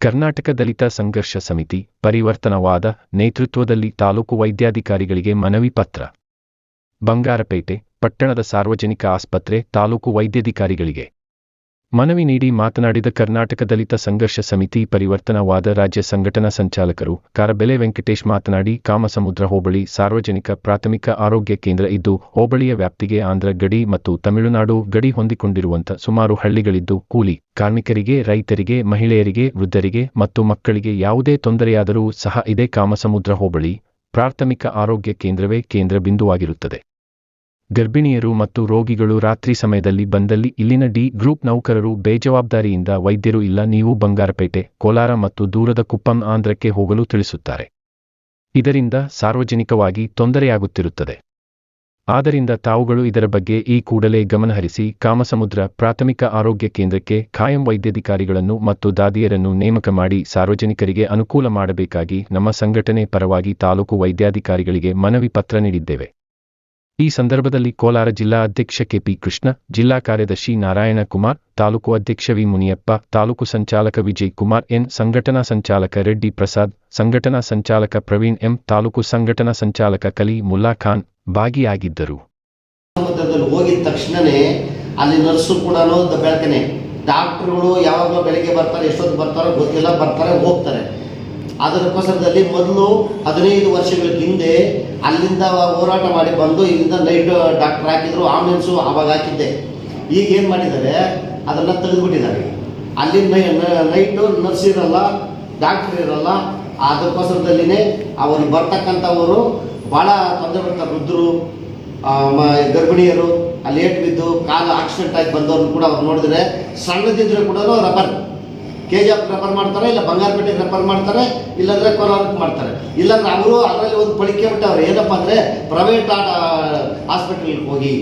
ಕರ್ನಾಟಕ ದಲಿತ ಸಂಘರ್ಷ ಸಮಿತಿ ಪರಿವರ್ತನವಾದ ನೇತೃತ್ವದಲ್ಲಿ ತಾಲೂಕು ವೈದ್ಯಾಧಿಕಾರಿಗಳಿಗೆ ಮನವಿ ಪತ್ರ. ಬಂಗಾರಪೇಟೆ, ಪಟ್ಟಣದ ಸಾರ್ವಜನಿಕ ಆಸ್ಪತ್ರೆ, ತಾಲೂಕು ವೈದ್ಯಾಧಿಕಾರಿಗಳಿಗೆ. ಮನವಿ ನೀಡಿ ಮಾತನಾಡಿದ ಕರ್ನಾಟಕ ದಲಿತ ಸಂಘರ್ಷ ಸಮಿತಿ ಪರಿವರ್ತನವಾದ ರಾಜ್ಯ ಸಂಘಟನಾ ಸಂಚಾಲಕರು ಕಾರಬೆಲೆ ವೆಂಕಟೇಶ್ ಮಾತನಾಡಿ, ಕಾಮಸಮುದ್ರ ಹೋಬಳಿ ಸಾರ್ವಜನಿಕ ಪ್ರಾಥಮಿಕ ಆರೋಗ್ಯ ಕೇಂದ್ರ ಇದ್ದು, ಹೋಬಳಿಯ ವ್ಯಾಪ್ತಿಗೆ ಆಂಧ್ರ, ಗಡಿ ಮತ್ತು ತಮಿಳುನಾಡು ಗಡಿ ಹೊಂದಿಕೊಂಡಿರುವಂತ ಸುಮಾರು ಹಳ್ಳಿಗಳಿದ್ದು, ಕೂಲಿ ಕಾರ್ಮಿಕರಿಗೆ, ರೈತರಿಗೆ, ಮಹಿಳೆಯರಿಗೆ, ವೃದ್ಧರಿಗೆ ಮತ್ತು ಮಕ್ಕಳಿಗೆ ಯಾವುದೇ ತೊಂದರೆಯಾದರೂ ಸಹ ಇದೇ ಕಾಮಸಮುದ್ರ ಹೋಬಳಿ ಪ್ರಾಥಮಿಕ ಆರೋಗ್ಯ ಕೇಂದ್ರವೇ ಕೇಂದ್ರ ಬಿಂದುವಾಗಿರುತ್ತದೆ. ಗರ್ಭಿಣಿಯರು ಮತ್ತು ರೋಗಿಗಳು ರಾತ್ರಿ ಸಮಯದಲ್ಲಿ ಬಂದಲ್ಲಿ ಇಲ್ಲಿನ ಡಿ ಗ್ರೂಪ್ ನೌಕರರು ಬೇಜವಾಬ್ದಾರಿಯಿಂದ ವೈದ್ಯರು ಇಲ್ಲ, ನೀವು ಬಂಗಾರಪೇಟೆ, ಕೋಲಾರ ಮತ್ತು ದೂರದ ಕುಪ್ಪಂ ಆಂಧ್ರಕ್ಕೆ ಹೋಗಲು ತಿಳಿಸುತ್ತಾರೆ. ಇದರಿಂದ ಸಾರ್ವಜನಿಕವಾಗಿ ತೊಂದರೆಯಾಗುತ್ತಿರುತ್ತದೆ. ಆದ್ದರಿಂದ ತಾವುಗಳು ಇದರ ಬಗ್ಗೆ ಈ ಕೂಡಲೇ ಗಮನಹರಿಸಿ ಕಾಮಸಮುದ್ರ ಪ್ರಾಥಮಿಕ ಆರೋಗ್ಯ ಕೇಂದ್ರಕ್ಕೆ ಖಾಯಂ ವೈದ್ಯಾಧಿಕಾರಿಗಳನ್ನು ಮತ್ತು ದಾದಿಯರನ್ನು ನೇಮಕ ಮಾಡಿ ಸಾರ್ವಜನಿಕರಿಗೆ ಅನುಕೂಲ ಮಾಡಬೇಕಾಗಿ ನಮ್ಮ ಸಂಘಟನೆ ಪರವಾಗಿ ತಾಲೂಕು ವೈದ್ಯಾಧಿಕಾರಿಗಳಿಗೆ ಮನವಿ ಪತ್ರ ನೀಡಿದ್ದೇವೆ. ಈ ಸಂದರ್ಭದಲ್ಲಿ ಕೋಲಾರ ಜಿಲ್ಲಾ ಅಧ್ಯಕ್ಷ ಕೆಪಿ ಕೃಷ್ಣ, ಜಿಲ್ಲಾ ಕಾರ್ಯದರ್ಶಿ ನಾರಾಯಣ ಕುಮಾರ್, ತಾಲೂಕು ಅಧ್ಯಕ್ಷ ವಿ ಮುನಿಯಪ್ಪ, ತಾಲೂಕು ಸಂಚಾಲಕ ವಿಜಯ್ ಕುಮಾರ್ ಎನ್, ಸಂಘಟನಾ ಸಂಚಾಲಕ ರೆಡ್ಡಿ ಪ್ರಸಾದ್, ಸಂಘಟನಾ ಸಂಚಾಲಕ ಪ್ರವೀಣ್ ಎಂ, ತಾಲೂಕು ಸಂಘಟನಾ ಸಂಚಾಲಕ ಕಲಿ ಮುಲ್ಲಾ ಖಾನ್ ಭಾಗಿಯಾಗಿದ್ದರು. ಹೋಗಿದ ತಕ್ಷಣನೇ ಅಲ್ಲಿ ನರ್ಸು ಕೂಡ ಬೆಳಕನೆ. ಡಾಕ್ಟರ್ಗಳು ಯಾವಾಗಲೂ ಬೆಳಿಗ್ಗೆ ಬರ್ತಾರೆ, ಎಷ್ಟೊತ್ತು ಬರ್ತಾರೋ ಗೊತ್ತಿಲ್ಲ, ಬರ್ತಾರೆ, ಹೋಗ್ತಾರೆ. ಅದಕ್ಕೋಸ್ಕರದಲ್ಲಿ ಮೊದಲು ಹದಿನೈದು ವರ್ಷಗಳ ಹಿಂದೆ ಅಲ್ಲಿಂದ ಹೋರಾಟ ಮಾಡಿ ಬಂದು ಇಲ್ಲಿಂದ ನೈಟ್ ಡಾಕ್ಟರ್ ಹಾಕಿದ್ರು ಆಂಬುಲೆನ್ಸು ಆವಾಗ ಹಾಕಿದ್ದೆ. ಈಗ ಏನು ಮಾಡಿದ್ದಾರೆ, ಅದನ್ನು ತೆಗೆದುಬಿಟ್ಟಿದ್ದಾರೆ. ಅಲ್ಲಿ ನೈಟು ನರ್ಸ್ ಇರಲ್ಲ, ಡಾಕ್ಟರ್ ಇರಲ್ಲ ಅದಕ್ಕೋಸ್ಕರದಲ್ಲಿನೇ ಅವರು ಬರ್ತಕ್ಕಂಥವರು ಭಾಳ ತೊಂದರೆ ಬರ್ತಾರೆ ವೃದ್ಧರು ಗರ್ಭಿಣಿಯರು, ಅಲ್ಲಿ ಬಿದ್ದು ಕಾಲು ಆಕ್ಸಿಡೆಂಟ್ ಆಗಿ ಬಂದವ್ರನ್ನ ಕೂಡ ಅವ್ರು ನೋಡಿದ್ರೆ ಸಣ್ಣದಿದ್ರೆ ಕೂಡ rubber. K G F refer ಮಾಡ್ತಾರೆ, ಇಲ್ಲ ಬಂಗಾರಪೇಟೆಗೆ ರೆಫರ್ ಮಾಡ್ತಾರೆ, ಇಲ್ಲಾಂದ್ರೆ ಕೋಲಾರಕ್ಕೆ ಮಾಡ್ತಾರೆ. ಇಲ್ಲಾಂದ್ರೆ ಅವರು ಅದರಲ್ಲಿ ಒಂದು ಪಳಿಕೆ ಬಿಟ್ಟವ್ರು. ಏನಪ್ಪ ಅಂದರೆ ಪ್ರೈವೇಟ್ ಹಾಸ್ಪಿಟಲ್ಗೆ ಹೋಗಿ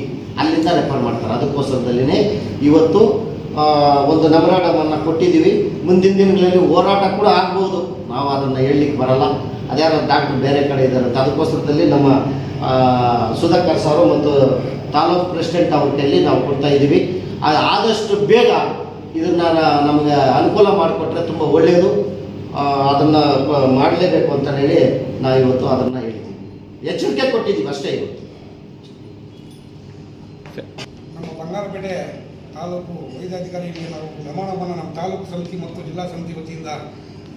ಅಲ್ಲಿಂದ ರೆಫರ್ ಮಾಡ್ತಾರೆ. ಅದಕ್ಕೋಸ್ಕರದಲ್ಲೇ ಇವತ್ತು ಒಂದು ನಬರಾಟವನ್ನು ಕೊಟ್ಟಿದ್ದೀವಿ. ಮುಂದಿನ ದಿನಗಳಲ್ಲಿ ಹೋರಾಟ ಕೂಡ ಆಗ್ಬೋದು. ನಾವು ಅದನ್ನು ಹೇಳಲಿಕ್ಕೆ ಬರಲ್ಲ. ಅದ್ಯಾರು ಡಾಕ್ಟರ್ ಬೇರೆ ಕಡೆ ಇದ್ದಾರೆ ಅದಕ್ಕೋಸ್ಕರದಲ್ಲಿ ನಮ್ಮ ಸುಧಾಕರ್ ಸರ್ ಮತ್ತು ತಾಲೂಕು ಪ್ರೆಸಿಡೆಂಟ್ ಅವ್ರ ನಾವು ಕೊಡ್ತಾ ಇದ್ದೀವಿ. ಆದಷ್ಟು ಬೇಗ ಇದನ್ನ ನಮಗೆ ಅನುಕೂಲ ಮಾಡಿಕೊಟ್ರೆ ತುಂಬ ಒಳ್ಳೆಯದು ಅದನ್ನು ಮಾಡಲೇಬೇಕು ಅಂತ ಹೇಳಿ ನಾವು ಇವತ್ತು ಅದನ್ನು ಹೇಳಿದ್ದೀವಿ ಎಚ್ಚರಿಕೆ ಕೊಟ್ಟಿದ್ದೀವಿ ಅಷ್ಟೇ ಇವತ್ತು. ನಮ್ಮ ಬಂಗಾರಪೇಟೆ ತಾಲೂಕು ವೈದ್ಯಾಧಿಕಾರಿಗಳಿಗೆ ನಾವು ಪ್ರಮಾಣವನ್ನು ನಮ್ಮ ತಾಲೂಕು ಸಮಿತಿ ಮತ್ತು ಜಿಲ್ಲಾ ಸಮಿತಿ ವತಿಯಿಂದ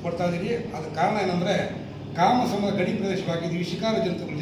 ಕೊಡ್ತಾ ಇದ್ದೀವಿ. ಅದಕ್ಕೆ ಕಾರಣ ಏನಂದರೆ ಕಾಮ ಸಮ ಗಡಿ ಪ್ರದೇಶವಾಗಿದ್ದೀವಿ ಶಿಕಾರ ಜಂತುಗಳು